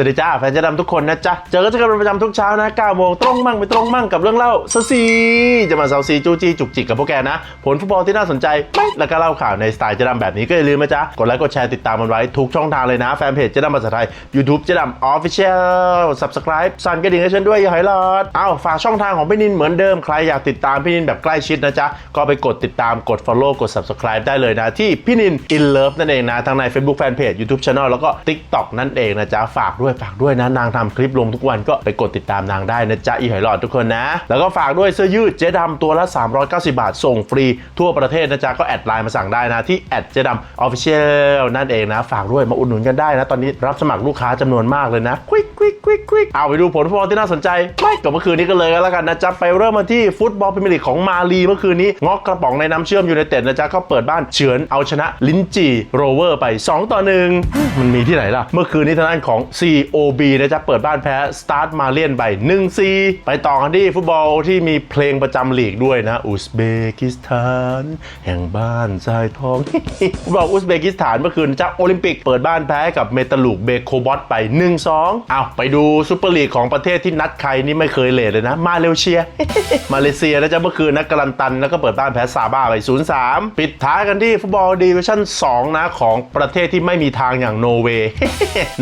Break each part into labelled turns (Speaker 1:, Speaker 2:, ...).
Speaker 1: วัสดีจ้าแฟนเจะดำทุกคนนะจ๊ะ เจอกันเจอกันป็นประจำทุกเช้านะ9โมงตรงมั่งไม่ตรงมั่งกับเรื่องเล่าซาซีจะมาเซาซีจู้จี้จุกจิกกับพวกแกนะ ผลฟุตบอลที่น่าสนใจไม่แล้วก็เล่าข่าวในสไตล์เจะดำแบบนี้ก็อย่าลืมนะจ๊ะ กดไลค์กดแชร์ติดตามมันไว้ทุกช่องทางเลยนะ แฟนเพจเจะดำภาษาไทย YouTube เจะดำ Official Subscribe สั่นกระดิ่งให้ฉันด้วยอย่าให้รอดอ้าวฝากช่องทางของพี่นินเหมือนเดิมใครอยากติดตามพี่นินแบบใกล้ชิดนะจ๊ะก็ไปกดติดตามกด Follow กด Subscribe ได้เลยนะที่พี่นิน In Love นั่นเองนะทั้งใน Facebook Fanpage YouTube Channel แล้วก็ TikTok นั่นเองนะจ๊ะฝากด้วยฝากด้วยนะนางทำคลิปลงทุกวันก็ไปกดติดตามนางได้นะจ๊ะอีหอยหลอดทุกคนนะ แล้วก็ฝากด้วยเสื้อยืดเจ๊ดำตัวละ 390 บาท ส่งฟรีทั่วประเทศนะจ๊ะก็แอดไลน์มาสั่งได้นะที่แอดเจ๊ดำ Official นั่นเองนะ ฝากด้วยมาอุดหนุนกันได้นะ ตอนนี้รับสมัครลูกค้าจำนวนมากเลยนะควิกควิกควิกควิกเอาไปดูผลฟุตบอลที่น่าสนใจไม่กับเมื่อคืนนี้กันเลยกันแล้วกันนะจ๊ะไปเริ่มมาที่ฟุตบอลพรีเมียร์ลีกของมาลีเมื่อคืนนี้งอกกระป๋องในน้ำเชื่อมยูไนเต็ดนะจ๊ะก็เปิดบ้านเฉือนเอาชนะลินจีโรเวอร์ไป 2 ต่อ 1 มันมีที่ไหนล่ะ เมื่อคืนนี้ทางด้านของ COB นะจ๊ะเปิดบ้านแพ้สตาร์ทมาเลียนไป1-4 ไปต่อกันที่ฟุตบอลที่มีเพลงประจำลีกด้วยนะ อุซเบกิสถาน แห่งบ้านทรายทองฟุตบอลอุซเบกิสถานเมื่อคืนจ๊ะโอลิมปิกเปิดบ้านแพ้กับเมตาลูกเบโคบอสไป 1-2เอาไปดูซูเปอร์ลีกของประเทศที่นัดใครนี่ไม่เคยเลทเลยนะ มาเลเซีย มาเลเซียนะจ๊ะเมื่อคืนนะกาลันตันแล้วก็เปิดบ้านแพ้ซาบ้าไป 0-3 ปิดท้ายกันที่ฟุตบอลดิวิชั่น2นะของประเทศที่ไม่มีทางอย่างโนเวย์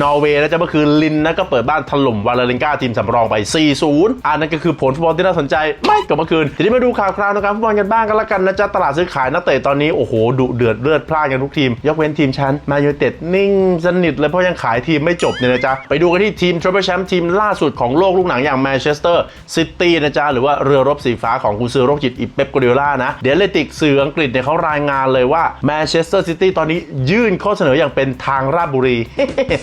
Speaker 1: นอร์เวย์นะจ๊ะเมื่อคืนลินนะก็เปิดบ้านถล่มวาเลรินกาทีมสำรองไป 4-0 อันนั้นก็คือผลฟุตบอลที่น่าสนใจไม่กับเมื่อคืน ทีนี้มาดูข่าวคราวนะครับฟุตบอลกันบ้างกันละกันนะจ๊ะตลาดซื้อขายนักเตะตอนนี้โอ้โหดุเดือดเลือดพล่านกันทุกทีม ยกเว้นทีมชั้นมายูเต็ดนิ่งสนิทเลยเพราะยังขายทีมไม่จบเนี่ยนะจ๊ะไปดูกันที่ทีมทริปเปิลแชมป์ทีมล่าสุดของโลกลูกหนังอย่างแมนเชสเตอร์ซิตี้นะจ๊ะหรือว่าเรือรบสีฟ้าของกุนซือโรคจิตอีเป๊ปกัวเดล่านะเดลติกสื่ออังกฤษเนี่ยเขารายงานเลยว่าแมนเชสเตอร์ซิตี้ตอนนี้ยื่นข้อเสนออย่างเป็นทางราชบุรี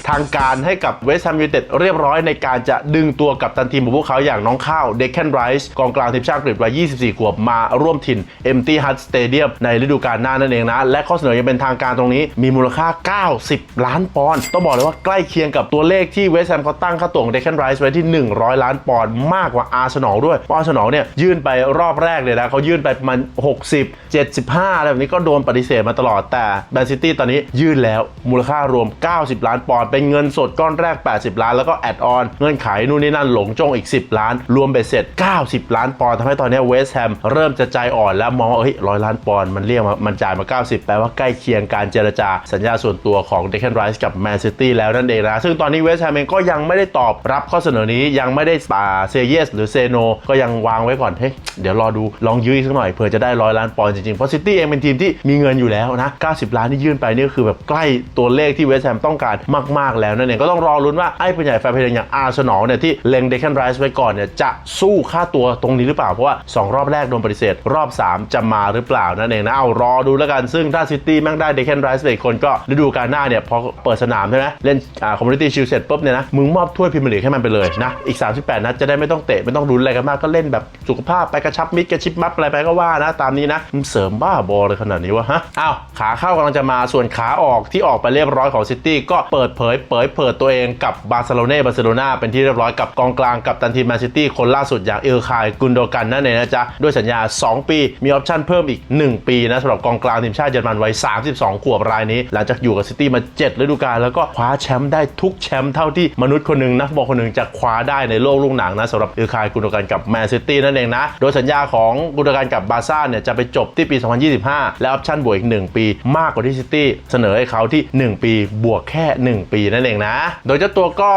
Speaker 1: ทางการให้กับเวสต์แฮมยูไนเต็ดเรียบร้อยในการจะดึงตัวกับตันทีมของพวกเขาอย่างน้องข้าวเดคแคนไรส์กองกลางทีมชาติอังกฤษวัย 24 ขวบมาร่วมถิ่น Empty Hut Stadium ในฤดูกาลหน้านั่นเองนะ และข้อเสนอยังเป็นทางการตรงนี้มีมูลค่า 90 ล้านปอนด์ต้องบอกเลยว่าใกล้เคียงกับตัวเลขที่เวสต์แฮมเขาตั้งค่าตัวของเดคแคนไรส์ไว้ที่ 100 ล้านปอนด์มากกว่าอาร์เซนอลด้วยอาร์เซนอลเนี่ยยื่นไปรอบแรกเลยนะเขายื่นไปประมาณ60 75อะไรแบบนี้ก็โดนปฏิเสธมาตลอดแต่แมนซิตี้ตอนนี้ยื่นแล้วมูลค่ารวม 90 ล้านปอนด์เป็นเงินสดก้อนแรก80 ล้าน แล้วก็แอดออนเงื่อนไขนู่นนี่นั่นหลงจงอีก 10 ล้าน รวมเบ็ดเสร็จ 90 ล้านปอนด์ทำให้ตอนนี้เวสต์แฮมเริ่มจะใจอ่อนแล้วมองว่าเฮ้ยร้อยล้านปอนด์มันเรียกมามันจ่ายมา 90 แปลว่าใกล้เคียงการเจรจาสัญญาส่วนตัวของเดค a n นไรส์กับแมนซิตี้แล้วนั่นเองนะ ซึ่งตอนนี้เวสต์แฮมเองก็ยังไม่ได้ตอบรับข้อเสนอนี้ยังไม่ได้ป่าเซเยสหรือเซโนก็ยังวางไว้ก่อนเฮ้ยเดี๋ยวรอดูลองยื้อสักหน่อยเผื่อจะได้ร้อยล้านปอนด์จริงๆเพราะซิตี้เองเป็นทีมที่มีเงินอยู่แล้วนะ90 ล้านที่ยื่นไปนี่คือแบบใกล้ตัวเลขที่เวสต์แฮมต้องการมากๆแล้วนั่นเองก็ต้องรอลุ้นว่าไอ้ผู้ใหญ่แฟนเพลงอย่างอาร์เซนอลเนี่ยที่เล็งเดค a n นไรส์ไว้ก่อนเนี่ยจะสู้ค่าตัวตรงนี้หรือเปล่า เพราะว่า 2 รอบแรกโดนปฏิเสธ รอบ 3 จะมาหรือเปล่านั่นเองนะเอารอดูแล้วกันซึ่งถ้าซิตี้แม่งได้เดค a n นไรส์ไปอีกคนก็ฤดูกาลหน้าเนี่ยพอเปิดสนามใช่ไหมเล่นอ่าคอมมูนิตี้ชิลเสร็จปุ๊บเนี่ยนะมึงมอบถ้วยพรีเมียร์ลีกให้มันไปเลยนะอีก 38 นัดจะได้ไม่ต้องเตะไม่ต้องรุนอะไรกันมากก็เล่นแบบสุขภาพไปกระชับมิตรกระชิบมัดอะไรไปก็ว่านะตามนี้นะมึงเสริมบ้าบอเลยขนาดนี้วะฮะอ้าวขาเข้ากำลังจะมาส่วนขาออกที่ออกไปเรียบร้อยของซิตี้ก็เปิดเผยเผยเผยตัวเองกับบาร์เซโลนาบาร์เซโลนาเป็นที่เรียบร้อยกับกองกลางกับตันทีมแมนซิตี้คนล่าสุดอย่างเอลคายกุนโดกันนั่นเองนะจ๊ะด้วยสัญญา 2 ปี มีออปชั่นเพิ่มอีก 1 ปีนะสำหรับกองกลางทีมชาติเยอรมันวัย 32 ขวบรายนี้ หลังจากอยู่กับซิตี้มา 7 ฤดูกาลแล้วก็คว้าแชมป์ได้ทุกแชมป์เท่าที่มนุษย์คนหนึ่งนักบอลคนหนึ่งจะคว้าได้ในโลกลูกหนังนะสำหรับเอลคายกุนโดกันกับแมนซิตี้นั่นเองนะโดยสัญญาของกุนโดกันกับบาร์ซ่าเนี่ยจะไปจบที่ปี 2025 และออปชั่นบวกอีก 1 ปี มากกว่าที่ซิตี้เสนอให้เขาที่ 1 ปีบวกแค่ 1 ปีนั่นเองนะโดยเจ้าตัวก็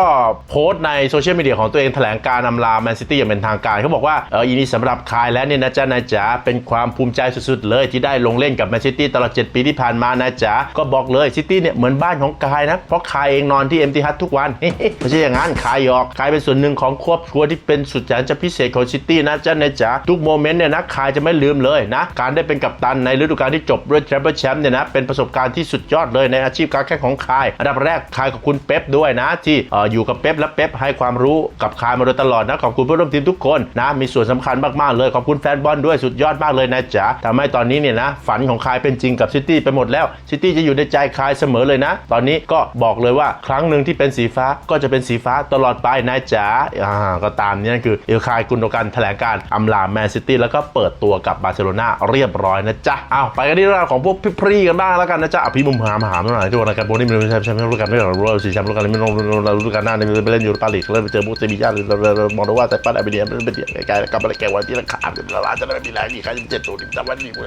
Speaker 1: โพสต์ในโซเชียลมีเดียของตัวเองแถลงการนำลาแมนซิตี้อย่างเป็นทางการเขาบอกว่าเอออีนี้สำหรับคายแล้วเนี่ยนะจ๊ะนะจ๊ะเป็นความภูมิใจสุดๆ เลยที่ได้ลงเล่นกับแมนซิตี้ตลอด 7 ปีที่ผ่านมานะจ๊ะก็บอกเลยซิตี้เนี่ยเหมือนบ้านของกายนะ เพราะคายเองนอนที่เอ็มทีฮัททุกวันไม่ใช่อย่างนั้นคายหยอกคายเป็นส่วนหนึ่งของครอบครัวที่เป็นสุดแสนจะพิเศษของซิตี้นะจ๊ะนะจ๊ะทุกโมเมนต์เนี่ยนะคายจะไม่ลืมเลยนะการได้เป็นกัปตันในฤดูกาลที่จบด้วยแชมเปี้ยนแชมป์เนี่ยนะเป็นประสบการณ์ที่สุดยอดเลยในอาชีพการแข่งของคายอันดับแรกคายขอบคุณเป๊ปด้วยนะที่อยู่กับเป๊ปและเป๊ปให้ความรู้กับคายมาโดยตลอดนะขอบคุณเพื่อนร่วมทีมทุกคนนะมีส่วนสำคัญมากๆเลยขอบคุณแฟนบอลด้วยสุดยอดมากเลยนะจ๊ะทำให้ตอนนี้เนี่ยนะฝันของคายเป็นจริงกับซิตี้ไปหมดแล้วซิตี้จะอยู่ในใจคายเสมอเลยนะ ตอนนี้ก็บอกเลยว่าครั้งหนึ่งที่เป็นสีฟ้าก็จะเป็นสีฟ้าตลอดไปนะจ๊ะอ่าก็ตามนี้นั่คือเอลคายกุนโดกันแถลงการอำลาแมนซิตี้แล้วก็เปิดตัวกับบาร์เซโลนาเรียบร้อยนะจ๊ะอ้าวไปกันที่เรื่องราวของพวกพี่พรีกันบ้างแล้วกันนะจ๊ะอะพี่มุมหามหามหน่อยทุกคนนะครับโบนี่ไม่รู้ใช่ใช่ไม่รู้กันไม่รู้รู้สีแชมป์รู้กันไม่รู้ฤดูกาลหน้าเนี่ยไปเล่นยูโรปาลีกเล่นไปเจอบุกเซบีย่าหรือมองดูว่าแต่ปันอาเบเนียมันเป็นเดียไกลๆกลับมาแก่วันที่ราคาเป็นล้านจะได้ไม่มีแรงอีกใครจะเจ็ดตัวดิจำวันนี้กู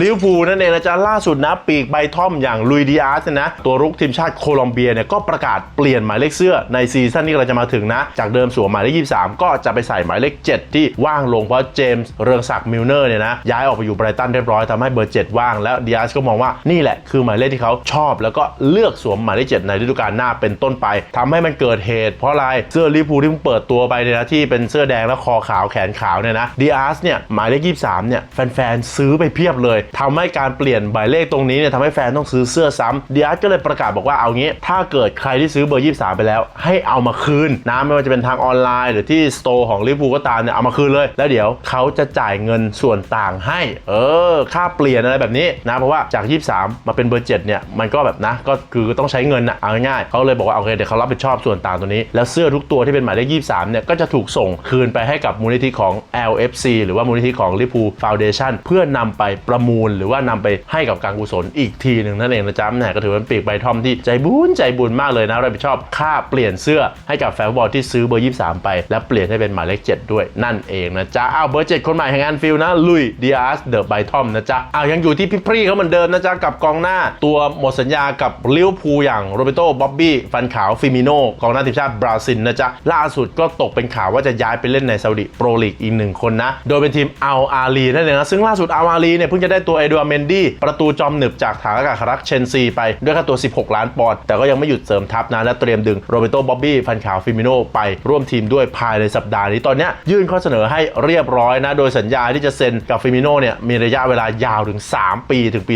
Speaker 1: ลิเวอร์พูลนั่นเองนะจ๊ะล่าสุดนะปีกใบท่อมอย่างลุยดิอาสนะตัวรุกทีมชาติโคลอมเบียเนี่ยก็ประกาศเปลี่ยนหมายเลขเสื้อในซีซั่นนี้เราจะมาถึงนะ จากเดิมสวมหมายเลข 23 ก็จะไปใส่หมายเลข 7 ที่ว่างลงเพราะเจมส์เรืองศักดิ์มิลเนอร์เนี่ยนะย้ายออกไปอยู่ไบรตันเรียบร้อยทำให้เบอร์ 7 ว่างแล้วดิอาสก็มองว่านี่แหละคือหมายเลขที่เขาชอบ แล้วก็เลือกสวมหมายเลข7ในฤดูกาลหน้าเป็นต้นไปทำให้มันเกิดเหตุเพราะอะไรเสื้อลิเวอร์พูที่เพิ่งเปิดตัวไปเนี่ยนะที่เป็นเสื้อแดงแล้วคอขาวแขนขาวเนี่ยนะดิอาสเนี่ยหมายเลข 23เนี่ยแฟนๆซื้อไปเพียบเลยทำให้การเปลี่ยนหมายเลขตรงนี้เนี่ยทำให้แฟนต้องซื้อเสื้อซ้ำดิอาสก็เลยประกาศบอกว่าเอางี้ ถ้าเกิดใครที่ซื้อเบอร์ 23 ไปแล้ว ให้เอามาคืนนะไม่ว่าจะเป็นทางออนไลน์หรือที่สโตร์ของลิเวอร์พูก็ตามเนี่ยเอามาคืนเลย แล้วเดี๋ยวเขาจะจ่ายเงินส่วนต่างให้ เออ ค่าเปลี่ยนอะไรแบบนี้นะเพราะว่าจาก 23 มาเป็นเบอร์7เนี่ยมันก็แบบนะก็คือต้องใช้เงินนะเอาง่ายๆเขาเลยบอกว่าโอเคเดี๋ยวเขารับผิดชอบส่วนต่างตัวนี้ แล้วเสื้อทุกตัวที่เป็นหมายเลข23เนี่ยก็จะถูกส่งคืนไปให้กับมูลนิธิของ LFC หรือว่ามูลนิธิของลิพูฟาวเดชั่นเพื่อนำไปประมูล หรือว่านำไปให้กับการกุศลอีกทีหนึ่งนั่นเองนะจ๊ะแหมก็ถือว่าเป็นปีกใบทอมที่ใจบุญใจบุญมากเลยนะรับผิดชอบค่าเปลี่ยนเสื้อให้กับแฟนบอลที่ซื้อเบอร์ 23 ไป และเปลี่ยนให้เป็นหมายเลข 7 ด้วยนั่นเองนะจ๊ะอ้าวเบอร์ 7 คนใหม่แห่งแอนฟิลด์นะลุยดิอาสเดอะไบทอมนะจ๊ะอ้าวยังอยู่ที่พี่พรีเขาเหมือนเดิมนะจ๊ะกับกองหน้าตัวหมดสัญญากับลิเวอร์พูลอย่างโรเบโตบ๊อบบี้ฟันขาวฟิมิโนกองหน้าทีมชาติบราซิลนะจ๊ะ ล่าสุดก็ตกเป็นข่าวว่าจะย้ายไปเล่นในซาอุดิโปรลีกอีกหนึ่งคนนะ โดยเป็นทีมอัลอาลีนั่นเองนะ ซึ่งล่าสุดอัลอาลีเนี่ยเพิ่งจะได้ตัวเอเดวาเมนดี้ประตูจอมหนึบจากฐานอากาศคารักเชนซีไปด้วยค่าตัว 16 ล้านปอนด์แต่ก็ยังไม่หยุดเสริมทัพนะและเตรียมดึงโรเบโตบ๊อบบี้ฟันขาวฟิมิโนไปร่วมทีมด้วยภายในสัปดาห์นี้ตอนนี้ยยื่นข้อเสนอให้เรียบร้อยนะโดยสัญญาที่จะเซ็นกับฟิมิโนเนี่ยมีระยะเวลายาวถึง 3 ปีถึงปี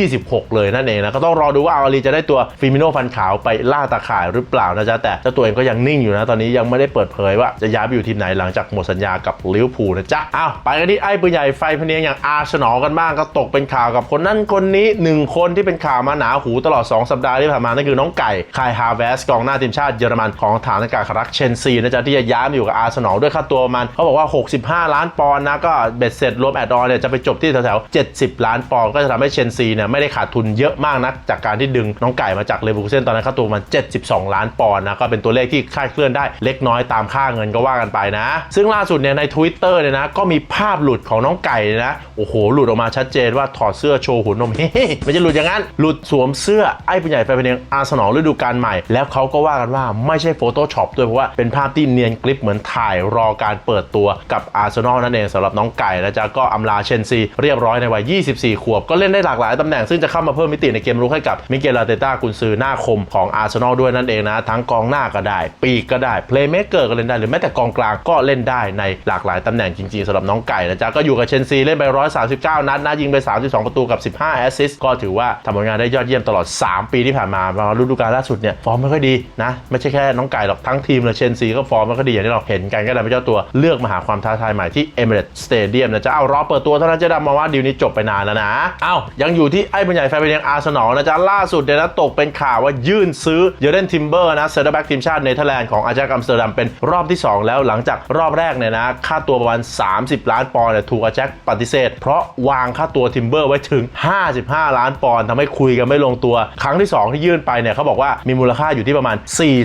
Speaker 1: 2026 เลยนั่นเองนะก็ต้องรอดูว่าอัลอาลีจะได้ตัวฟิมิโนฟันขาวไปล่าตาข่ายหรือเปล่านะจ๊ะแต่เจ้าตัวเองก็ยังนิ่งอยู่นะตอนนี้ยังไม่ได้เปิดเผยว่าจะย้ายไปอยู่ทีมไหนหลังจากหมดสัญญากับลิเวอร์พูลนะจ๊ะอ้าวไปกันที่ไอ้ปืนใหญ่ไฟพเนียงอย่างอาร์เซนอลกันบ้างก็ตกเป็นข่าวกับคนนั้นคนนี้หนึ่งคนที่เป็นข่าวมาหนาหูตลอด 2 สัปดาห์ที่ผ่านมานั่นคือน้องไก่คายฮาเวสกองหน้าทีมชาติเยอรมันของฐานอากาศคารักเชนซีนะจ๊ะที่จะย้ายมาอยู่กับอาร์เซนอลด้วยค่าตัวมันเขาบอกว่า 65 ล้านปอนด์นะก็เบ็ดเสร็จรวมแอดออนเนี่ยจะไปจบที่แถวๆ70 ล้านปอนด์ก็จะทำให้เชนซีเนี่ยไม่ได้ขาดทุนเยอะมากนักจากการที่ดึงน้องไก่มาจากเลเวอร์คูเซนตอนนั้นค่าตัวมัน 72ล้านปอนด์นะก็เป็นตัวเลขที่คาดเคลื่อนได้เล็กน้อยตามค่าเงินก็ว่ากันไปนะ ซึ่งล่าสุดเนี่ยใน Twitter เนี่ยนะก็มีภาพหลุดของน้องไก่นะโอ้โห หลุดออกมาชัดเจนว่าถอดเสื้อโชว์หุ่นนมเฮ้ไม่ใช่หลุดอย่างนั้นหลุดสวมเสื้อไอ้ผู้ใหญ่ไฟเป็นเองอาร์เซนอลฤดูกาลใหม่ แล้วเขาก็ว่ากันว่าไม่ใช่ Photoshop ด้วยเพราะว่าเป็นภาพที่เนียนกลิปเหมือนถ่ายรอการเปิดตัวกับอาร์เซนอลนั่นเองสำหรับน้องไก่นะจ๊ะก็อำลาเชนซีเรียบร้อยในวัย 24 ขวบ ก็เล่นได้หลากหลายตำแหน่งซึ่งจะเข้ามาเพิ่มมิติในเกมรุกให้กับมิเกลลาเตต้ากุนซือหน้าคมของอาร์เซนอลด้วยนั่นเองนะ ทั้งกองหน้าก็ได้ ปีกก็ได้เพลย์เมคเกอร์ก็เล่นได้หรือแม้แต่กองกลางก็เล่นได้ในหลากหลายตำแหน่งจริงๆสำหรับน้องไก่นะจ๊ะก็อยู่กับเชนซีเล่นไป 139 นัดนะยิงไป 32 ประตูกับ 15 แอสซิสต์ก็ถือว่าทำผลงานได้ยอดเยี่ยมตลอด 3 ปีที่ผ่านมามาฤดูกาลล่าสุดเนี่ยฟอร์มไม่ค่อยดีนะไม่ใช่แค่น้องไก่หรอกทั้งทีมเลยเชนซีก็ฟอร์มไม่ค่อยดีอย่างที่เราเห็นกันก็เลยเป็นเจ้าตัวเลือกมาหาความท้าทายใหม่ที่เอเมเรตสเตเดียมนะจ๊ะเอารอเปิดตัวเท่านั้นจะดำมาว่าดีลนี้จบไปนานแล้วนะเอ้ายังอยู่ที่ไอ้ปัญใหญ่แฟนเป็นยังอาร์เซนอลนะจ๊ะล่าสุดเนี่ยนะตกเป็นข่าวว่ายื่นซื้อเยอร์เดนทิมเบอร์นะเซอร์แบ็กทีมชาติเนเธอร์แลนด์ของอาจากัมสเตอร์ดัมเป็นรอบที่ 2 แล้วหลังจากรอบแรกเนี่ยนะค่าตัวประมาณ 30 ล้านปอนด์เนี่ยถูกอาแจ็คปฏิเสธ เพราะวางค่าตัวทิมเบอร์ไว้ถึง 55 ล้านปอนด์ทำให้คุยกันไม่ลงตัว ครั้งที่ 2 ที่ยื่นไปเนี่ยเขาบอกว่ามีมูลค่าอยู่ที่ประมาณ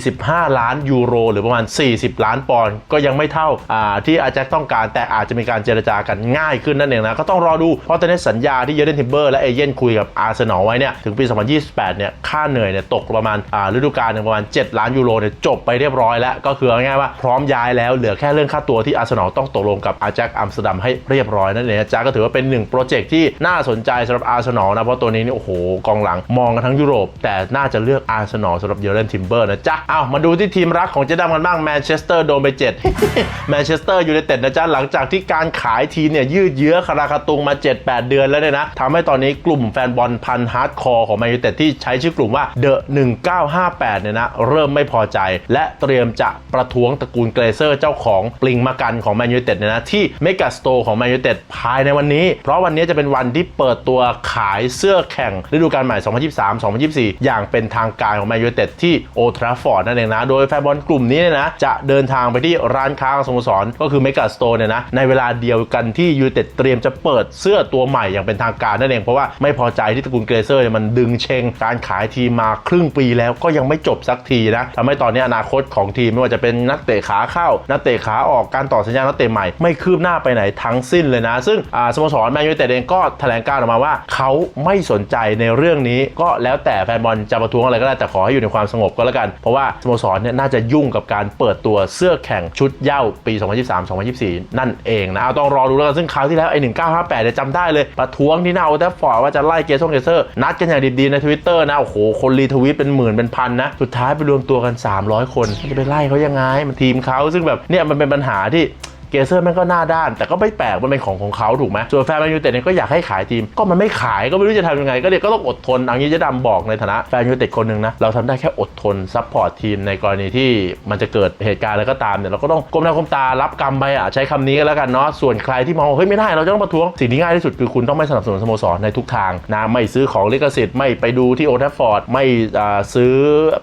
Speaker 1: 45 ล้านยูโร หรือประมาณ 40 ล้านปอนด์ก็ยังไม่เท่าอ่าที่อาแจ็คต้องการแต่อาจจะมีการเจรจากันง่ายขึ้นนั่นเองนะก็ต้องรอดูเพราะตอนนี้สัญญาที่เยอเดนทิมเบอร์และเอเย่นคุยกับอาร์เซนอลไว้เนี่ยถึงปี 2028 เนี่ยค่าเหนื่อยเนี่ยตกประมาณอ่าฤดูกาลหนึ่งประมาณ 7 ล้านยูโรเนี่ยจบไปเรียบร้อยแล้ว ก็คือง่ายๆว่าพร้อมย้ายแล้วเหลือแค่เรื่องค่าตัวที่อาร์เซนอลต้องตกลงกับอาแจ็คอัมสเตอร์ดัมให้เรียบร้อยนั่นเองจ๊ะก็ถือว่าเป็นหนึ่งโปรเจกต์ที่น่าสนใจสำหรับอาร์เซนอลนะเพราะตัวนี้นี่โอ้โหกองหลังมองกันทั้งยุโรป แต่น่าจะเลือกอาร์เซนอลสำหรับเยอร์เดนทิมเบอร์นะจ๊ะเอามาดูที่ทีมรักของเจดัมกันบ้างแมนเชสเตอร์โดนไป7แมนเชสเตอร์ยูไนเต็ดนะจ๊ะหลังจากที่การขายทีเนี่ยยืดเยื้อคาราคาตุงมา 7-8 เดือนแล้วเนี่ยนะทำให้ตอนนี้กลุ่มแฟนบอลพันฮาร์ดคอร์ของแมนยูไนเต็ดที่ใช้ชื่อกลุ่มว่าเดอะ1958เนี่ยนะเริ่มไม่พอใจ และเตรียมจะประท้วงตระกูลเกรเซอร์เจ้าของปลิงมากันของแมนยูเต็ดเนี่ยนะที่เมกาสโตร์ของแมนยูเต็ดภายในวันนี้ เพราะวันนี้จะเป็นวันที่เปิดตัวขายเสื้อแข่งฤดูกาลใหม่ 2023-2024 อย่างเป็นทางการของแมนยูเต็ดที่โอทราฟอร์ดนั่นเองนะ โดยแฟนบอลกลุ่มนี้เนี่ยนะจะเดินทางไปที่ร้านค้าของสโมสรก็คือเมกาสโตร์เนี่ยนะในเวลาเดียวกันที่ยูเต็ดเตรียมจะเปิดเสื้อตัวใหม่อย่างเป็นทางการนั่นเองเพราะว่าไม่พอใจที่ตระกูลเกรเซอร์เนี่ยมันดึงเชงการขายทีมมาครึ่งปีแล้วก็ยังไม่จบสักทีนะทำให้ตอนนี้อนาคตของทีมไม่ว่าจะเป็นนักเตะขาเข้า นักเตะขาออกการต่อสัญญานักเตะใหม่ไม่คืบหน้าไปไหนทั้งสิ้นเลยนะ ซึ่งสโมสรแมนยูไนเต็ดเองก็แถลงการออกมาว่าเขาไม่สนใจในเรื่องนี้ก็แล้วแต่แฟนบอลจะประท้วงอะไรก็ได้แต่ขอให้อยู่ในความสงบก็แล้วกัน เพราะว่าสโมสรเนี่ยน่าจะยุ่งกับการเปิดตัวเสื้อแข่งชุดเย้าปี 2023-2024 นั่นเองนะเอาต้องรอดูแล้วกันซึ่งคราวที่แล้วไอ้1958เนี่ยจำได้เลยประท้วงที่หน้าโอลด์แทัฟฟอร์ดว่าจะไล่เกซงเกเซอร์นัดกันอย่างดีๆในทวิตเตอร์นะโอ้โหคนรีทวิตเป็นหมื่นเป็นพันนะสุดท้ายไปรวมตัวกัน 300 คนจะไปไล่เขายังไง มันทีมเขาซึ่งแบบเนี่ยมันเป็นปัญหาที่ เกเซอร์แม่งก็หน้าด้าน แต่ก็ไม่แปลกมันเป็นของของเขาถูกไหมส่วนแฟนแมนยูเต็ดเนี่ยก็อยากให้ขายทีม ก็มันไม่ขายก็ไม่รู้จะทำยังไง ก็เลยก็ต้องอดทนอังนี้เจะดำบอกในฐานะแฟนยูเต็ดคนหนึ่งนะเราทำได้แค่อดทนซัพพอร์ตทีมในกรณีที่มันจะเกิดเหตุการณ์อะไรก็ตามเนี่ยเราก็ต้องก้มหน้าก้มตารับกรรมไปอะใช้คำนี้ก็แล้วกันเนาะส่วนใครที่มองว่าเฮ้ยไม่ได้เราจะต้องประท้วงสิ่งที่ง่ายที่สุดคือคุณต้องไม่สนับสนุนสโมสรในทุกทางนะไม่ซื้อของลิขสิทธิ์ไม่ไปดูที่โอทัฟฟอร์ดไม่ซื้อ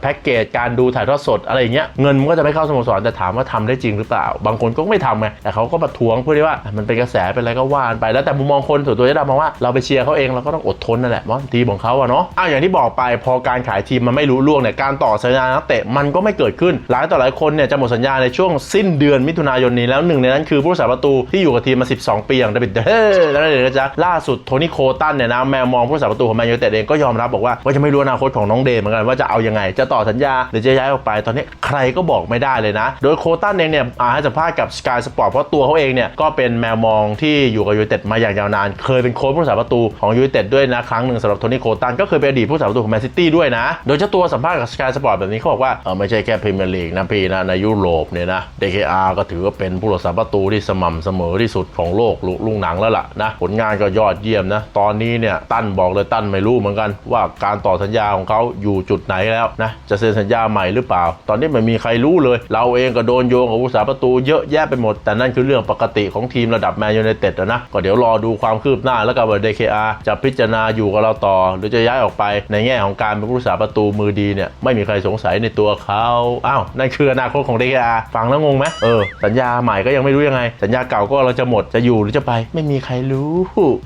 Speaker 1: แพ็กเกจการดูถ่ายทอดสดอะไรอย่างเงี้ยเงินมันก็จะไม่เข้าสโมสรแต่ถามว่าทำได้จริงหรือเปล่า บางคนก็ไม่ทำไงแต่เขาก็ประท้วงเพื่อที่ว่ามันเป็นกระแสเป็นอะไรก็ว่านไปแล้วแต่มุมมองคนส่วนตัวจะดำมองว่าเราไปเชียร์เขาเองเราก็ต้องอดทนนั่นแหละว่าทีมของเขาอะเนาะอ้าวอย่างที่บอกไปพอการขายทีมมันไม่รู้ล่วงเนี่ยการต่อสัญญานักเตะมันก็ไม่เกิดขึ้น หลายต่อหลายคนเนี่ยจะหมดสัญญาในช่วงสิ้นเดือนมิถุนายนนี้แล้วหนึ่งในนั้นคือผู้รักษาประตูที่อยู่กับทีมมา 12 ปีอย่างเดวิดเดอร์แล้วเดี๋ยวจะล่าสุดโทนี่โคตันเนี่ยนะแมวมองผู้รักษาประตูของแมนยูเต็ดเองก็ยอมรับบอกว่าว่าจะไม่รู้อนาคตของน้องเดย์เหมือนกันว่าจะเอายังไง จะต่อสัญญาหรือจะย้ายออกไปตอนนี้ใครก็บอกไม่ได้เลยนะ โดยโคตันเองเนี่ยอาให้สัมภาษณ์กับ Sky Sport เพราะตัวเขาเองเนี่ยก็เป็นแมวมองที่อยู่กับยูไนเต็ดมาอย่างยาวนาน เคยเป็นโค้ชผู้รักษาประตูของยูไนเต็ดด้วยนะ ครั้งหนึ่งสำหรับโทนี่โคตันก็เคยเป็นอดีตผู้รักษาประตูของแมนซิตี้ด้วยนะ โดยเจ้าตัวสัมภาษณ์กับ Sky Sport แบบนี้เขาบอกว่าเออไม่ใช่แค่พรีเมียร์ลีกนะพี่นะในยุโรปเนี่ยนะ DKR ก็ถือว่าเป็นผู้รักษาประตูที่สม่ำเสมอที่สุดของโลกลุงหนังแล้วล่ะนะผลงานก็ยอดเยี่ยมนะตอนนี้เนี่ยตั้นบอกเลยตั้นไม่รู้เหมือนกัน ว่าการต่อสัญญาของเขาอยู่จุดไหนแล้วนะจะเซ็นสัญญาใหม่หรือเปล่า ตอนนี้ไม่มีใครรู้เลย เราเองก็โดนโยงกับผู้รักษาประตูเยอะแยะไปหมดแต่นั่นคือเรื่องปกติของทีมระดับแมนยูไนเต็ดนะก็เดี๋ยวรอดูความคืบหน้าแล้วกันว่า DKR จะพิจารณาอยู่กับเราต่อ หรือจะย้ายออกไปในแง่ของการเป็นผู้รักษาประตูมือดีเนี่ยไม่มีใครสงสัยในตัวเขาอ้าวนั่นคืออนาคตของ DKR ฟังแล้วงงไหมเออสัญญาใหม่ก็ยังไม่รู้ยังไง สัญญาเก่าก็เราจะหมดจะอยู่หรือจะไป ไม่มีใครรู้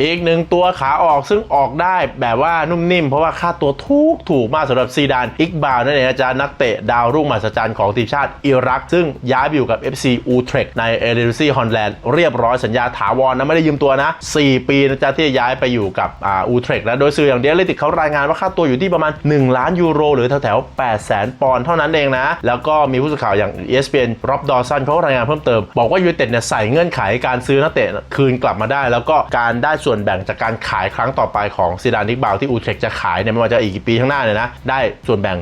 Speaker 1: อีกหนึ่งตัวขาออกซึ่งออกได้แบบว่านุ่มนิ่มเพราะว่าค่าตัวถูกถูกมากสำหรับซีดานอิกบาวนั่นเองอาจารย์นักเตะดาวรุ่งมหัศจรรย์ของทีมชาติอิรัก ซึ่งย้ายไปอยู่กับ FC Utrecht ในเอเดนซีฮอลแลนด์เรียบร้อยสัญญาถาวรนะไม่ได้ยืมตัวนะ 4 ปีนะจ๊ะที่ย้ายไปอยู่กับอ่าอูเทรกแล้วโดยสื่ออย่างเดียเลติกเขารายงานว่าค่าตัวอยู่ที่ประมาณ 1 ล้านยูโร หรือแถวๆ8แสนปอนด์เท่านั้นเองนะ แล้วก็มีผู้สื่อข่าวอย่าง ESPN ร็อบดอสันเขารายงานเพิ่มเติม บอกว่ายูเต็ดเนี่ยใส่เงื่อนไขการซื้อนักเตะคืนกลับมาได้ แล้วก็การได้ส่วนแบ่งจากการขายครั้งต่อไปของซีดานิกบาวที่อูเทรกจะขายเนี่ยไม่ว่าจะอีกกี่ปีข้างหน้าเนี่ยนะได้ส่วนแบ่ง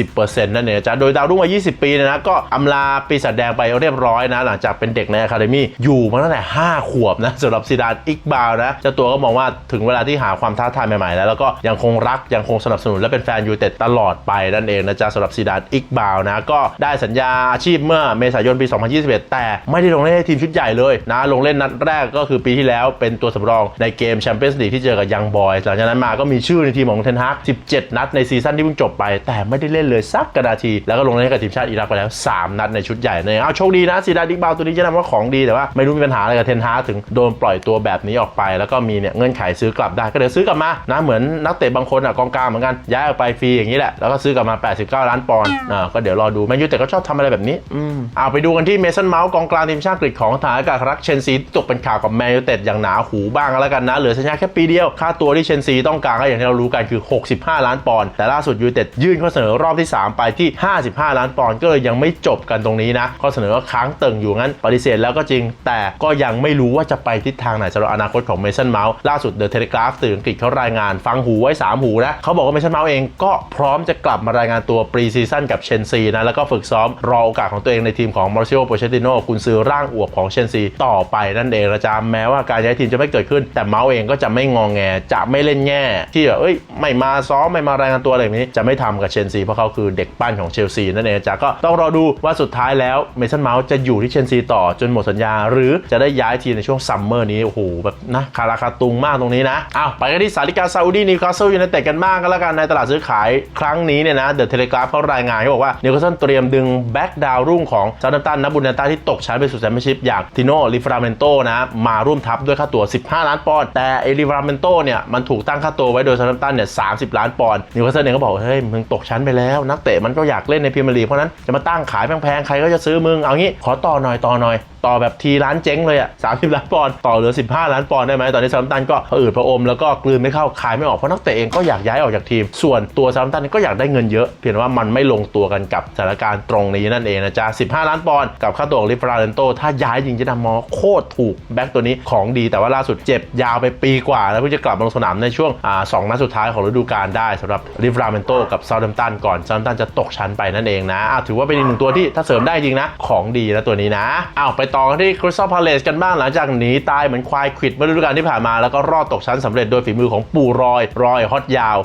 Speaker 1: 40%นั่นเองจ๊ะโดยดาวรุ่งวัย20 ปีเนยนะก็อำลาปีศาจแดงไปเรียบร้อยนะหลังจากเป็นเด็กในอะคาเดมี่อยู่มาตั้งแต่ 5 ขวบนะสำหรับซีดานอิกบาวนะเจ้าตัวก็มองว่าถึงเวลาที่หาความท้าทายใหม่ๆแล้วแล้วก็ยังคงรักยังคงสนับสนุนและเป็นแฟนยูเต็ดตลอดไปนั่นเองนะจ๊ะสำหรับซีดานอิกบาวนะก็ได้สัญญาอาชีพเมื่อเมษายนปี 2021 แต่ไม่ได้ลงเล่นให้ทีมชุดใหญ่เลยนะลงเล่นนัดแรกก็คือปีที่แล้วเป็นตัวสำรองในเกมแชมเปี้ยนส์ลีกที่เจอกับยังบอยหลังจากนั้นมาก็มีชื่อในทีมของเทนฮาก17 นัดในซีซั่นที่เพิ่งจบไป แต่ไม่ได้เล่นเลยสักกระดาที แล้วก็ลงเล่นให้กับทีมชาติอิรักไปแล้ว 3 นัดในชุดใหญ่เลยเอาโชคดีนะซีดานอิกบาวตัวนี้จะนำว่าของดีแต่ว่าไม่รู้มีปัญหาอะไรกับเทนฮากถึงโดนปล่อยตัวแบบนี้ออกไป แล้วก็มีเนี่ยเงื่อนไขซื้อกลับได้ก็เดี๋ยวซื้อกลับมานะเหมือนนักเตะบางคนอะกองกลางเหมือนกันย้ายออกไปฟรีอย่างนี้แหละแล้วก็ซื้อกลับมา 89 ล้านปอนด์อ่าก็เดี๋ยวรอดูแมนยูแต่ก็ชอบทำอะไรแบบนี้อืมเอาไปดูกันที่เมสันเมาส์กองกลางทีมชาติอังกฤษของทหารอากาศรักเชนซีที่ตกเป็นข่าวกับแมนยูเต็ดอย่างหนาหูบ้างก็แล้วกันนะเหลือสัญญาแค่ปีเดียวค่าตัวที่เชนซีต้องการก็อย่างที่เรารู้กันคือ 65 ล้านปอนด์แต่ล่าสุดยูไนเต็ดยื่นข้อเสนอรอบที่ 3 ไปที่ 55 ล้านปอนด์ก็เลยยังไม่จบกันตรงนี้นะข้อเสนอก็ค้างเติ่งอยู่งั้นปฏิเสธแล้วก็จริง แต่ก็ยังไม่รู้ว่าจะไปทิศทางไหนสำหรับอนาคตของเมสันเมาส์ล่าสุดเดอะเทเลกราฟสื่ออังกฤษเขารายงานฟังหูไว้ 3 หูนะเขาบอกว่าเมสันเมาส์เองก็พร้อมจะกลับมารายงานตัวปรีซีซั่นกับเชนซีนะแล้วก็ฝึกซ้อมรอโอกาสของตัวเองในทีมของมาร์เซโอโปเชติโนกุนซือร่างอวบของเชนซีต่อไปนั่นเองนะจ๊ะแม้ว่าการย้ายทีมจะไม่เกิดขึ้น แต่เมาส์เองก็จะไม่งองแงจะไม่เล่นแง่ ที่แบบเอ้ยไม่มาซ้อมไม่มารายงานตัวอะไรแบบนี้จะไม่ทำกับเชนซีเพราะเขาคือเด็กปั้นของเชลซีนั่นเองจ๊ะก็ต้องรอดูว่าสุดท้ายแล้วเมสันเมาส์จะอยู่ที่เชนซีต่อจนหมดสัญญา หรือจะได้ย้ายทีในช่วงซัมเมอร์นี้ โอ้โห แบบนะคาราคาตุงมากตรงนี้นะอ้าวไปกันที่สาริกาซาอุดีนิวคาสเซิลยูไนเต็ดกันบ้างกันแล้วกันในตลาดซื้อขายครั้งนี้เนี่ยนะเดอะเทเลกราฟเขารายงานเขาบอกว่านิวคาสเซิลเตรียมดึงแบ็กดาวรุ่งของซาร์ตันนับบุญนาตาที่ตกชั้นไปสู่แชมเปี้ยนชิพอย่างติโนลิฟราเมนโตนะมาร่วมทัพด้วยค่าตัว15 ล้านปอนด์แต่เอลิฟราเมนโตเนี่ยมันถูกตั้งค่าตัวไว้โดยซาร์ตันเนี่ย30 ล้านปอนด์นิวคาสเซิลเองก็บอกเฮ้ยมึงตกชั้นไปแล้ว นักเตะมันก็อยากเล่นในพรีเมียร์ลีกเพราะนั้นจะมาตั้งขายแพงๆใครก็จะซื้อมึงเอางี้ขอต่อหน่อยต่อหน่อย ต่อแบบทีล้านเจ๊งเลยอะ30ล้านปอนด์ต่อเหลือ 15 ล้านปอนด์ได้ไหมตอนนี้ซาร์ตันก็ผะอืดผะอมแล้วก็กลืนไม่เข้าขายไม่ออกเพราะนักเตะเองก็อยากย้ายออกจากทีม ส่วนตัวซาร์ตันก็อยากได้เงินเยอะ เพียงว่ามันไม่ลงตัวกันกับสถานการณ์ตรงนี้นั่นเองนะจ๊ะ15 ล้านปอนด์กับค่าตัวของลิฟราเรนโตถ้าย้ายจริงจะนำมอโคตรถูกแบ็กตัวนี้ของดีแต่ว่าล่าสุดเจ็บยาวไปปีกว่าแล้วเพิ่งจะกลับมาลงสนามในช่วงอ่าสองนัดสุดท้ายของฤดูกาลได้สำหรับลิฟราเรนโตกับซาร์ตันก่อนซาร์ตันจะตกชั้นไปนั่นเองนะอะถือว่าเป็นอีกหนึ่งตัวที่ถ้าเสริมได้จริงนะของดีนะตัวนี้นะอ้าวไปต่อกันที่คริสตัลพาเลสกันบ้างหลังจากหนีตายเหมือนควายขิดเมื่อฤดูกาลที่ผ่านมาแล้วก็รอดตกชั้นสำเร็จโดยฝีมือของปู่รอย รอยฮอตยาว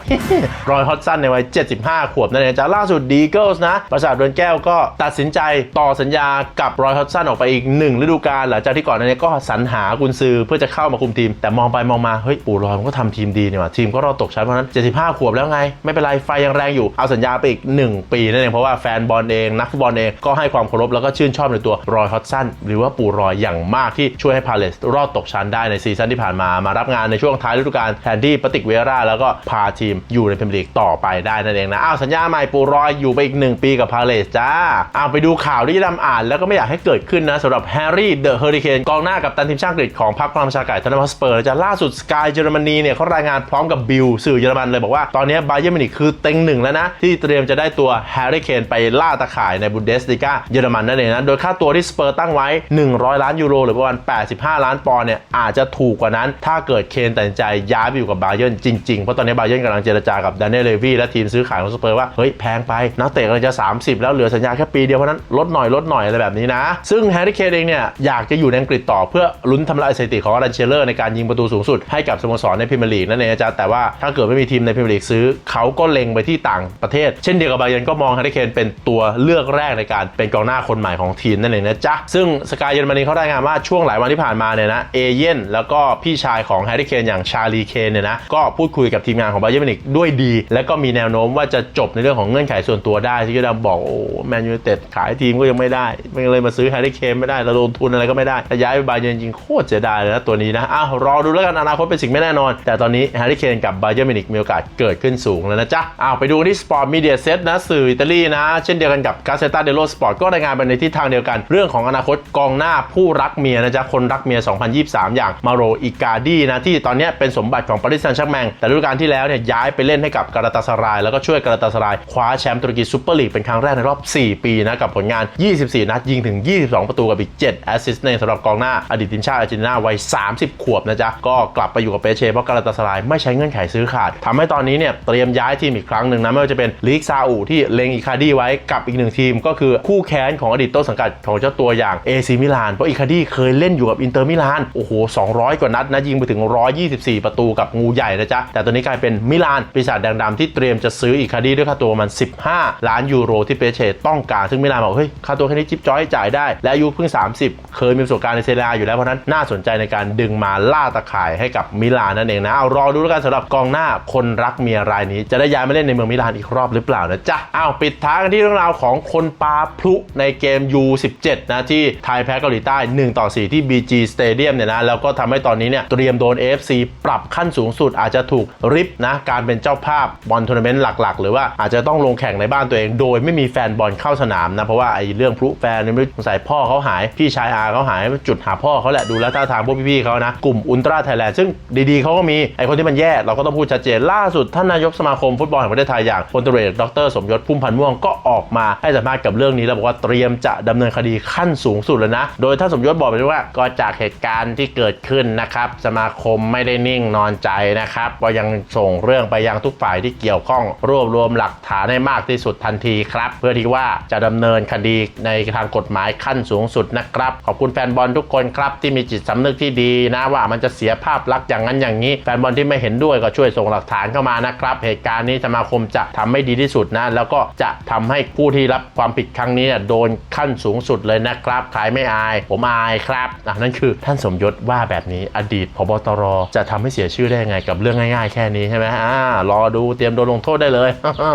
Speaker 1: รอยฮอตสั้นในวัย 75 ขวบนั่นเองจ้าล่าสุดดีเกิลส์นะประสาทเรือนแก้วก็ตัดสินใจต่อสัญญากับรอยฮอตสั้นออกไปอีกหนึ่งฤดูกาลหลังจากที่ก่อนหน้านี้ก็สรรหากุนซือเพื่อจะเข้ามาคุมทีม แต่มองไปมองมาเฮ้ยปู่รอยมันก็ทำทีมดีเนี่หว่าทีมก็รอดตกชั้นเพราะนั้น 75 ขวบแล้วไง ไม่เป็นไรไฟยังแรงอยู่เอาสัญญาไปอีก 1 ปีนั่นเองเพราะว่าแฟนบอลเองนักฟุตบอลเองก็ให้ความเคารพแล้วก็ชื่นชอบในตัวรอยฮอตสันหรืือว่าปูรอยอย่างมากที่ช่วยให้พาเลสรอดตกชั้นได้ในซีซั่นที่ผ่านมามารับงานในช่วงท้ายฤดูกาลแทนที่ปฏิกเวราแล้วก็พาทีมอยู่ในพรีเมียร์ลีกต่อไปได้นั่นเองนะอ้าวสัญญาใหม่ปูรอยอยู่ไปอีก 1 ปีกับพาเลสจ้าอ้าวไปดูข่าวที่ดำอ่าน แล้วก็ไม่อยากให้เกิดขึ้นนะสำหรับแฮร์รี่เดอะเฮอริเคนกองหน้ากับตันทีมชาติอังกฤษของพรรคพลังประชาไก่ทนมัสเปอร์จะล่าสุดสกายเยอรมนีเนี่ยเขารายงานพร้อมกับบิลสื่อเยอรมันเลยบอกว่าตอนนี้บาเยอร์มินิคือเต็งหนึ่งแล้วนะที่เตรียมจะได้ตัวแฮร์รี่เคนไปล่าตะข่ายในบุนเดสลิก้าเยอรมันนั่นเองนะโดยค่าตัวที่สเปอร์ตั้งไว้100 ล้านยูโรหรือประมาณ 85 ล้านปอนด์เนี่ยอาจจะถูกกว่านั้น ถ้าเกิดเคนตัดสินใจย้ายไปอยู่กับบาเยอร์จริงๆ เพราะตอนนี้บาเยอร์กำลังเจรจากับดานเนลเลวีและทีมซื้อขายของสเปอร์ว่าเฮ้ยแพงไปนักเตะกำลังจะ 30 แล้วเหลือสัญญาแค่ปีเดียวเพราะนั้นลดหน่อยลดหน่อยอะไรแบบนี้นะ ซึ่งแฮร์รี่เคนเองเนี่ยอยากจะอยู่ในอังกฤษต่อเพื่อลุ้นทำลายสถิติของอรันเชลเลอร์ในการยิงประตูสูงสุดให้กับสโมสรในพรีเมียร์ลีกนั่นเองนะจ๊ะแต่ว่าถ้าเกิดไม่มีทีมในพรีเมียร์ลีกซื้อเขาก็เล็งไปที่ต่างประเทศ เช่นเดียวกับบาเยร์นก็มองแฮร์รี่เคนเป็นตัวเลือกแรกในการเป็นกองหน้าคนใหม่ของทีมนั่นเองนะจ๊ะซึ่งสกายเยอรมนีเขารายงานว่าช่วงหลายวันที่ผ่านมาเนี่ยนะเอเย่นแล้วก็พี่ชายของแฮร์รี่เคนอย่างชาลีเคนเนี่ยนะก็พูดคุยกับทีมงานของบาเยอร์มินิกด้วยดี และก็มีแนวโน้มว่าจะจบในเรื่องของเงื่อนไขส่วนตัวได้ที่ก็ดำบอกโอ้แมนยูเต็ดขายทีมก็ยังไม่ได้ไม่เลยมาซื้อแฮร์รี่เคนไม่ได้ระดมทุนอะไรก็ไม่ได้แต่ย้ายไปบาเยอร์จริงโคตรเสียดายเลยนะตัวนี้นะอ้าวรอดูแล้วกันอนาคตเป็นสิ่งไม่แน่นอน แต่ตอนนี้แฮร์รี่เคนกับบาเยอร์มินิกมีโอกาสเกิดขึ้นสูงแล้วนะจ๊ะอ้าวไปดูที่สปอร์ตมีเดียเซตนะสื่ออิตาลีนะ เช่นเดียวกันกับกาเซตาเดโลสปอร์ตก็รายงานไปในทิศทางเดียวกันเรื่องของอนาคตกองหน้าผู้รักเมียนะจ๊ะคนรักเมีย 2023 อย่างมาโรอิกาดีนะที่ตอนนี้เป็นสมบัติของปารีสแซงต์แชร์แมงแต่ฤดูกาลที่แล้วเนี่ยย้ายไปเล่นให้กับกาลาตาสราย แล้วก็ช่วยกาลาตาสราย คว้าแชมป์ตุรกีซูเปอร์ลีกเป็นครั้งแรกในรอบ 4 ปีนะกับผลงาน 24 นัดยิงถึง 22 ประตูกับอีก 7 แอสซิสต์ในสำหรับกองหน้าอดีตทีมชาติอาร์เจนตินาวัย 30 ขวบนะจ๊ะก็กลับไปอยู่กับเปเช่เพราะกาลาตาสรายไม่ใช้เงื่อนไขซื้อขาดทำให้ตอนนี้เนี่ยเตรียมย้ายทีมอีกครั้งหนึ่งนะไม่ว่าจะเป็นลีกซาอุที่เลงอิคาดีไว้กับอีกหนึ่งทีม ก็คือคู่แค้นของอดีตต้นสังกัดของเจ้าตัวอย่างเอซีมิลาน เพราะอิคาดี้เคยเล่นอยู่กับอินเตอร์มิลาน โอ้โห 200 กว่านัดนะ ยิงไปถึง 124 ประตูกับงูใหญ่นะจ๊ะ แต่ตอนนี้กลายเป็นมิลาน ปีศาจแดงดำที่เตรียมจะซื้ออิคาดี้ด้วยค่าตัวมัน 15 ล้านยูโรที่เปเช่ต้องการ ซึ่งมิลานบอก เฮ้ย ค่าตัวแค่นี้จิ๊บจ้อยจ่ายได้ และอายุเพิ่ง 30 เคยมีประสบการณ์ในเซเรียอยู่แล้ว เพราะนั้นน่าสนใจในการดึงมาล่าตะข่ายให้กับมิลานนั่นเองนะ เอารอดูแล้วกันสำหรับกองหน้าคนรักเมียรายนี้ จะได้ย้ายมาเล่นในเมืองมิลานอีกรอบหรือเปล่านะจ๊ะอ้าวปิดท้ายกันที่เรื่องราวของคนปาพลุในเกม U17 นะที่ไทยแพ้เกาหลีใต้ 1 ต่อ 4 ที่ BG Stadium เนี่ยนะ แล้วก็ทำให้ตอนนี้เนี่ยเตรียมโดน AFC ปรับขั้นสูงสุดอาจจะถูกริบนะ การเป็นเจ้าภาพบอลทัวร์นาเมนต์หลัก ๆ หรือว่าอาจจะต้องลงแข่งในบ้านตัวเอง โดยไม่มีแฟนบอลเข้าสนามนะ เพราะว่าไอ้เรื่องพลุแฟนนี่ไม่สงสัยพ่อเขาหาย พี่ชายอาเขาหายจุดหาพ่อเขาแหละดูแล้วท่าทางพวกพี่ๆเขานะกลุ่มอุลตร้าไทยแลนด์ซึ่งดีๆเขาก็มีไอ้คนที่มันแย่เราก็ต้องพูดชัดเจนล่าสุดท่านนายกสมาคมฟุตบอลแห่งประเทศไทยอย่างพลตรีดรสมยศพุ่มพันธ์ม่วงก็ออกมาให้สัมภาษณ์กับเรื่องนี้แล้วบอกว่าเตรียมจะดำเนินคดีขั้นสูงสุดแล้วนะ โดยท่านสมยศบอกไปด้วว่าก็จากเหตุการณ์ที่เกิดขึ้นนะครับ สมาคมไม่ได้นิ่งนอนใจนะครับ ก็ยังส่งเรื่องไปยังทุกฝ่ายที่เกี่ยวข้อง รวบรวมหลักฐานให้มากที่สุดทันทีครับ เพื่อที่ว่าจะดำเนินคดีในทางกฎหมายขั้นสูงสุดนะครับ ขอบคุณแฟนบอลทุกคนครับ ที่มีจิตสำนึกที่ดีนะว่ามันจะเสียภาพลักษณ์อย่างนั้นอย่างนี้ แฟนบอลที่ไม่เห็นด้วยก็ช่วยส่งหลักฐานเข้ามานะครับ เหตุการณ์นี้สมาคมจะทำให้ดีที่สุดนะแล้วก็จะทำให้ผู้ที่รับความผิดครั้งนี้โดนขั้นสูงสุดเลยนะครับใครไม่อาย ผมอายครับอะนั่นคือท่านสมยศว่าแบบนี้อดีตพบตรจะทำให้เสียชื่อได้ยังไงกับเรื่องง่ายๆ แค่นี้ใช่ไหมอ่ารอดูเตรียมโดนลงโทษได้เลย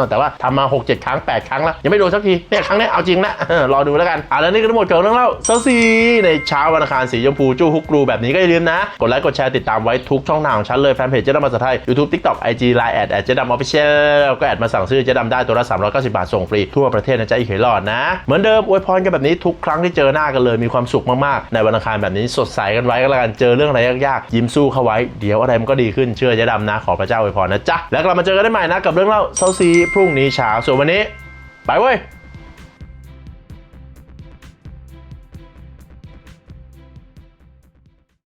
Speaker 1: แต่ว่าทำมา 6 7 ครั้ง 8 ครั้งแล้ว ยังไม่โดนสักทีเนี่ยครั้งนี้เอาจริงนะรอดูแล้วกันอะแล้วนี่ก็ทั้งหมดของเรื่องเล่าเซาซีในเช้าวันอังคารสีชมพูจู้ฮุกกรูแบบนี้ก็อย่าลืมนะ กดไลค์กดแชร์ติดตามไว้ทุกช่องทางของฉันเลยแฟนเพจเจ๊ดำภาษาไทย YouTube TikTok IG Line แอดแอดเจ๊ดำออฟฟิเชียลก็แอดมาสั่งซื้อเจ๊ดำได้ตัวละ390บาทส่งฟรีทั่วประเทศนะจ๊ะอีกเหยหลอดนะเหมือนเดิมอวยพรกันแบบนี้ทุกครั้งที่เจอหน้ากันเลยมีความสุขมากๆ ในวันอังคารแบบนี้สดใสกันไว้ก็แล้วกันเจอเรื่องอะไรยากๆ ยิ้มสู้เข้าไว้เดี๋ยวอะไรมันก็ดีขึ้นเชื่อเจ๊ดำนะ ขอพระเจ้าอวยพรนะจ๊ะแล้วกลับมาเจอกันได้ใหม่นะกับเรื่องเล่าเซาซีพรุ่งนี้เช้าส่วนวันนี้ ไปเว้ย